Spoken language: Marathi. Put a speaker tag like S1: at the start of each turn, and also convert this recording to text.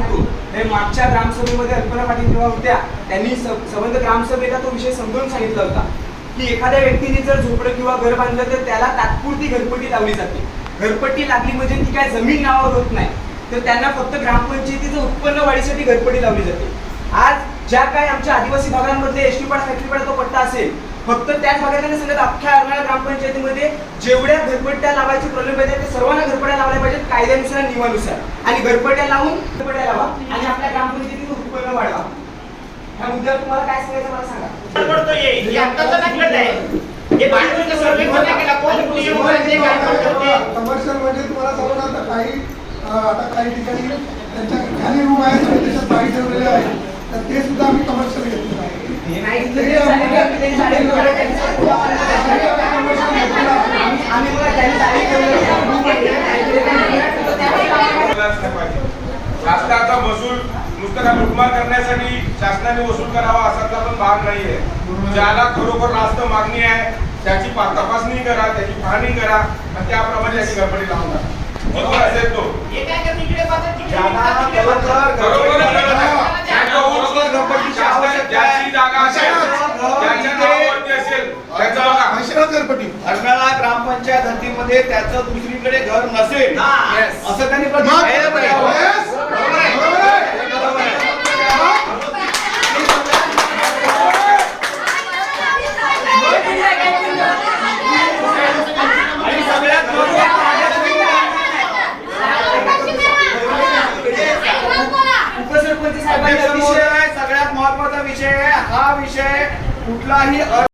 S1: सांगतो हे मागच्या ग्रामसभेमध्ये अल्पना पाटील जेव्हा होत्या त्यांनी संबंध ग्रामसभेला तो विषय समजून सांगितला होता की एखाद्या व्यक्तीने जर झोपडं किंवा घर बांधलं तर त्याला तात्पुरती घरपट्टी लावली जाते. घरपट्टी लागली म्हणजे ती काय जमीन नावावर होत नाही. तर त्यांना फक्त ग्रामपंचायतीचं उत्पन्न वाढीसाठी घरपट्टी लावली जाते. आज ज्या काही आमच्या आदिवासी भागांमध्ये एस टी पाडा फॅक्टरी पाडा तो पट्टा असेल फक्त त्याच भागातल्या सांगत अख्ख्या अर्नाळा ग्रामपंचायतीमध्ये जेवढ्या घरपट्ट्या लावायची प्रॉब्लेम येते ते सर्वांना घरपट्ट्या लावल्या पाहिजेत कायद्यानुसार नियमानुसार. आणि घरपट्ट्या लावून घरपट्ट्या लावा आणि आपल्या ग्रामपंचायतीचं उत्पन्न वाढवा. ह्या मुद्द्यावर तुम्हाला काय सांगायचं मला सांगा.
S2: कमर्शियल म्हणजे तुम्हाला सांगू आता काही आता काही ठिकाणी त्यांच्या खाली रूम आहेत आणि त्याच्यात बाईक ठेवलेले आहेत. तर ते सुद्धा आम्ही कमर्शियल घेतलेलं आहे
S1: हे नाही इथलं जे झालेलं आहे, त्यांनी झालेलं आहे, त्यांचं पुढं आम्ही- आम्ही बघा, त्यांनी झालेलं आहे,
S3: शासनाचा महसूल नुसतं का लुटमार करण्यासाठी शासनाने वसूल करावा असाचा पण भाग नाहीये. ज्याला खरोखर रास्त मागणी आहे त्याची तपासणी करा त्याची पाहणी करा आणि त्याप्रमाणे त्याची गडबडी लावून टाका. बरोबर असेल तो.
S4: हे काय करते? इकडे पाहतात, तिकडे
S1: ज्याला
S4: पाहतात,
S3: विषय आहे
S4: हा
S5: विषय कुठलाही